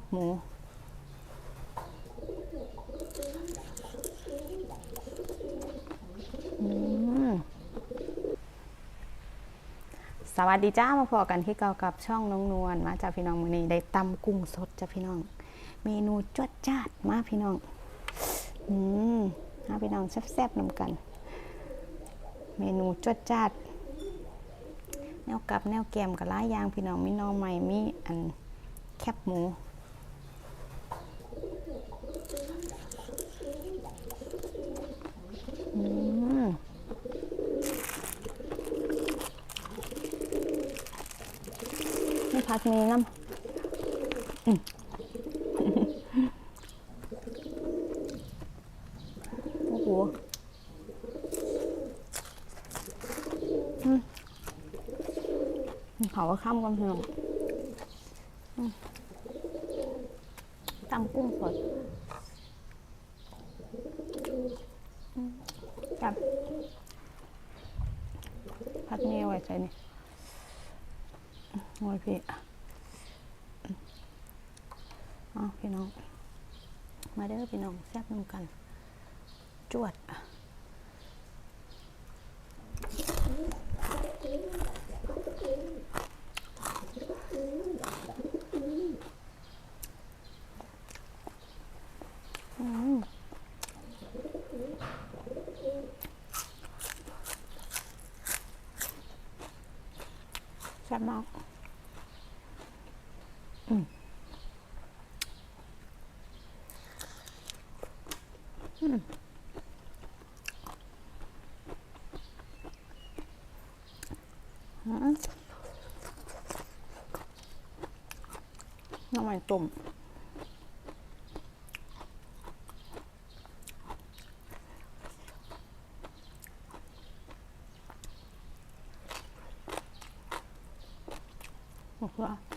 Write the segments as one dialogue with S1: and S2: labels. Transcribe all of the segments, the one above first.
S1: บหมู สวัสดีจ้ามาพอกันที่เก่ากับช่องน้องนวลมาจากพี่น้องมือนี้ได้ตำกุ้งสดจ้าพี่น้อง เมนูจวดจ้าดมาพี่น้อง อืมมาพี่น้องแซ่บๆนำกัน เมนูจวดจ้าดแนวกับแนวแกมกับล้ายยางพี่น้องมีน้องใหม่มีอันแคบหมู อืม นี่พักมีน้ำโอ้โหอืมเผาข้ามกันพี่น้องอืมตำกุ้งสดกับพัดเมไว้ใส่นี่ อ้ยพี่อ๋อพี่น้อง มาเด้อพี่น้องแซ่บน้ำกัน จวดแซ่บมากอืมอืมอืม น้ำมันตุ่มโอ้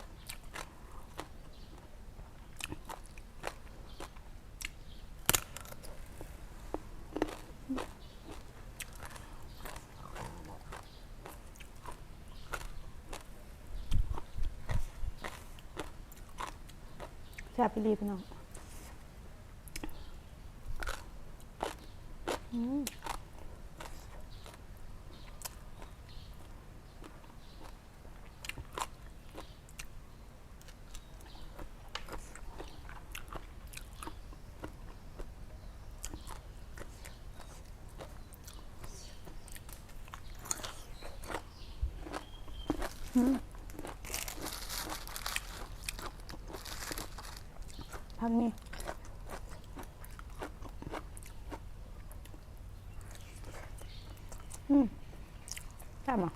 S1: แซ่บพี่ลีพี่น้องอืม พักนี่อืมแซ่บอะ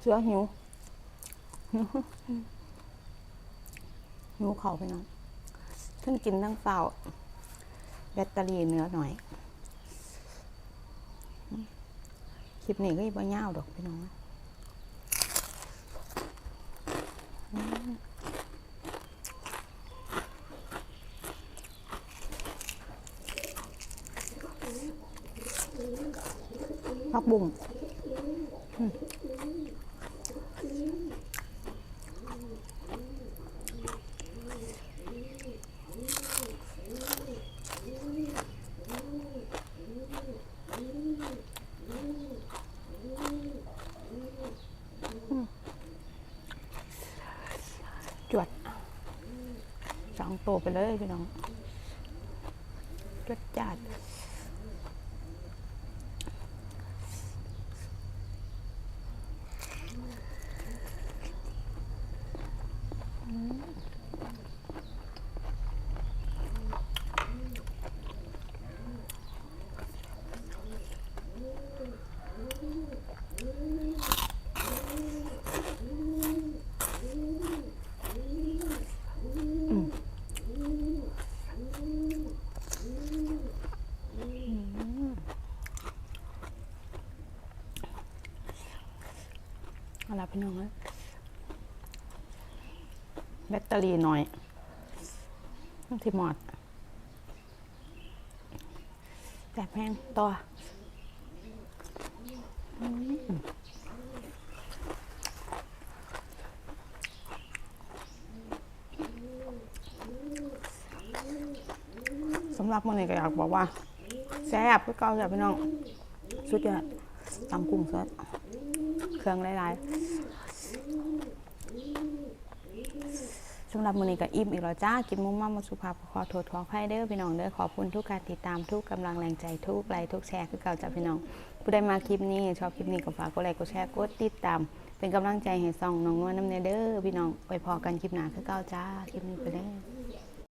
S1: เสือหิว หิวเขาไปน้องทั้งกินทั้งเฝ้า แบตเตอรี่เนื้อหน่อย คลิปนี้ก็ยังไม่ยาวดอกพี่น้องนะอืม ผักบุ้งจวดสองตัวไปเลยพี่น้องจวดจัด เอาละพี่น้องแบตเตอรี่หน่อยที่หมดแต่แพงตัวสำหรับมื่อนี้ก็อยากบอกว่าแซ่บก็เก่าจ้บพี่น้อง สุดยอดตำกุ้งสด เครื่องหลายๆสำหรับมื้อนี้ก็อิ่มอีกแล้วจ้ากินมุมมามาสุภาพขอโทษขออภัยเด้อพี่น้องเด้อขอบคุณทุกการติดตามทุกกำลังแรงใจทุกไลค์ทุกแชร์คือเก่าจ้ะพี่น้องผู้ใดมาคลิปนี้ชอบคลิปนี้ก็ฝากกดไลค์กดแชร์กดติดตามเป็นกำลังใจให้ส่องน้องนวลน้ำเนเด้อพี่น้องไว้พอกันคลิปหนาคือเก่าจ้าคลิปนี้ไปแล้ว